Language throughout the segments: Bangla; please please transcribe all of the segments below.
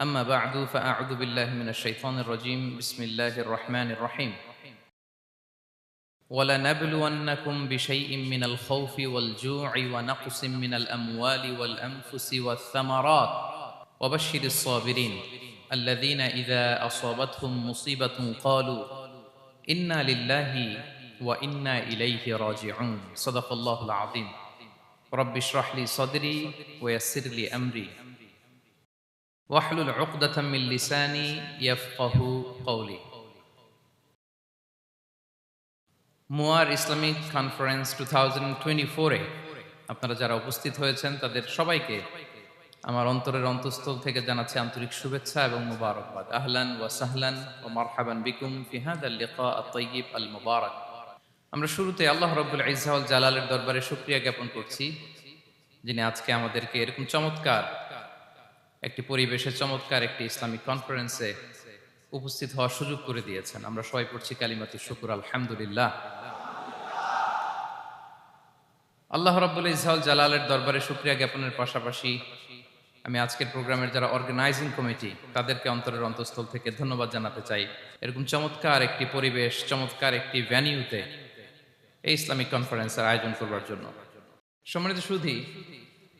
أما بعد فأعوذ بالله من الشيطان الرجيم. بسم الله الرحمن الرحيم. ولنبلونكم بشيء من الخوف والجوع ونقص من الأموال والأنفس والثمرات. وبشر الصابرين الذين إذا أصابتهم مصيبة قالوا إنا لله وإنا إليه راجعون. صدق الله العظيم. رب اشرح لي صدري ويسر لي أمري. ওয়াহলুল উকদাতামিল লিসানি ইয়াফকাহু কৌলি মুয়ার Islamic conference two thousand twenty ফোরে আপনারা যারা উপস্থিত হয়েছেন, তাদের সবাইকে আমার অন্তরের অন্তঃস্থল থেকে জানাচ্ছি আন্তরিক শুভেচ্ছা এবং মুবারকবাদ। আহলান ওয়া সাহলান ও মারহাবান বিকুম ফিহাদ আল লিকা আত-তাইয়িব আল মুবারক আমরা শুরুতে আল্লাহ রব্বুল ইজ্জাউল জালালের দরবারে শুকরিয়া জ্ঞাপন করছি, যিনি আজকে আমাদেরকে এরকম চমৎকার একটি পরিবেশে চমৎকার একটি ইসলামিক কনফারেন্সে উপস্থিত হওয়ার সুযোগ করে দিয়েছেন। আমরা সবাই পড়ছি কালিমাতি শুকুর, আলহামদুলিল্লাহ। আল্লাহ রাব্বুল ইসহাল জালালের দরবারে শুক্রিয়া জ্ঞাপনের পাশাপাশি আমি আজকের প্রোগ্রামের যারা অর্গানাইজিং কমিটি তাদেরকে অন্তরের অন্তঃস্থল থেকে ধন্যবাদ জানাতে চাই। এরকম চমৎকার একটি পরিবেশ, চমৎকার একটি ভ্যানিউতে এই ইসলামিক কনফারেন্সের আয়োজন করবার জন্য। সম্মানিত সুধী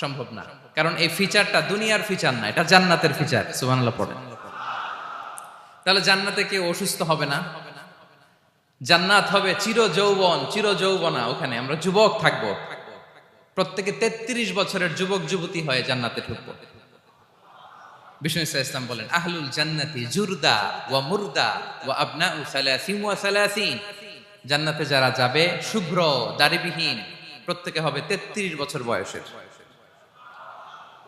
সম্ভব না। কারণ এই ফিচারটা দুনিয়ার ফিচার না, এটা জান্নাতের ফিচার সুবহানাল্লাহ পড়ে। তাহলে জান্নাতে কেউ অসুস্থ হবে না। জান্নাত হবে চির যৌবন চির যৌবনা ওখানে। আমরা যুবক থাকব। প্রত্যেকে তেত্রিশ বছরের যুবক, যুবতী হয়ে জান্নাতে ঢুকবো। বিষ্ণু ইসা ইসলাম বলেন, আহলুল জান্নাতি জুরদা ওয়া মুরদা ওয়া আবনা উ সালাসিন ওয়া সালাসিন। জান্নাতে যারা যাবে, শুভ্র, দাড়িবিহীন, প্রত্যেকে হবে তেত্রিশ বছর বয়সের।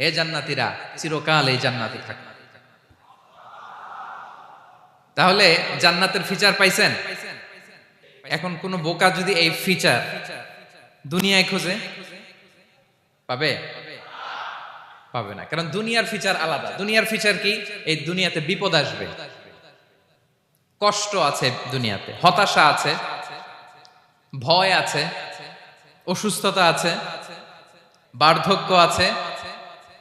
হে জান্নাতীরা চিরকাল এই জান্নাতে থাকবে। তাহলে জান্নাতের ফিচার পাইছেন? এখন কোন বোকা যদি এই ফিচার দুনিয়ায় খোঁজে, পাবে? পাবে না। কারণ দুনিয়ার ফিচার আলাদা। দুনিয়ার ফিচার কি? এই দুনিয়াতে বিপদ আসবে। কষ্ট আছে দুনিয়াতে। হতাশা আছে। ভয় আছে। অসুস্থতা আছে। বার্ধক্য আছে।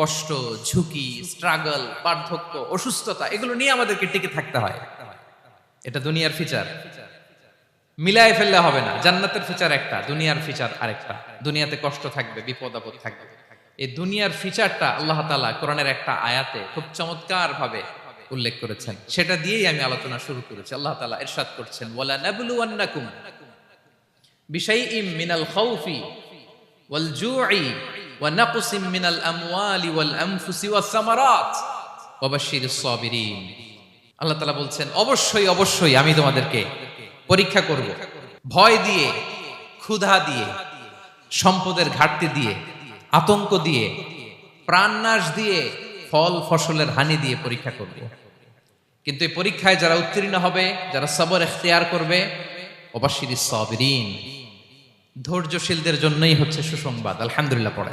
কষ্ট, ঝুঁকি স্ট্রাগল বার্ধক্য, অসুস্থতা, এগুলো নিয়ে আমাদেরকে টিকে থাকতে হয়। এটা দুনিয়ার ফিচার মিলাই ফেললে হবে না। জান্নাতের ফিচার একটা, দুনিয়ার ফিচার আরেকটা। দুনিয়াতে কষ্ট থাকবে, বিপদ আপদ থাকবে। এই দুনিয়ার ফিচারটা আল্লাহ তালা কোরআনের একটা আয়াতে খুব চমৎকার ভাবে উল্লেখ করেছেন। সেটা দিয়েই আমি আলোচনা শুরু করেছি। আল্লাহ তালা এরশাদ করছেন ওয়ালা নাবলুয়ান্নাকুম বিশাইইম মিনাল খাউফি ওয়াল ওয়া নাকসিম মিনাল আমওয়ালি ওয়াল আনফুসি ওয়াস সামারাত ওয়া বাশশিরিস সাবিরিন আল্লাহ তাআলা বলছেন, অবশ্যই অবশ্যই আমি তোমাদেরকে পরীক্ষা করব। ভয় দিয়ে, ক্ষুধা দিয়ে, সম্পদের ঘাটতি দিয়ে, আতঙ্ক দিয়ে, প্রাণনাশ দিয়ে, ফল, ফসলের হানি দিয়ে পরীক্ষা করব। কিন্তু এই পরীক্ষায় যারা উত্তীর্ণ হবে, যারা সবর এখতিয়ার করবে অবাশির সবরিন। ধৈর্যশীলদের জন্যই হচ্ছে সুসংবাদ। আলহামদুলিল্লাহ পড়ে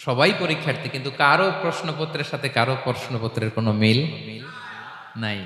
সবাই পরীক্ষার্থী কিন্তু কারও প্রশ্নপত্রের সাথে কারও প্রশ্নপত্রের কোনো মিল নাই।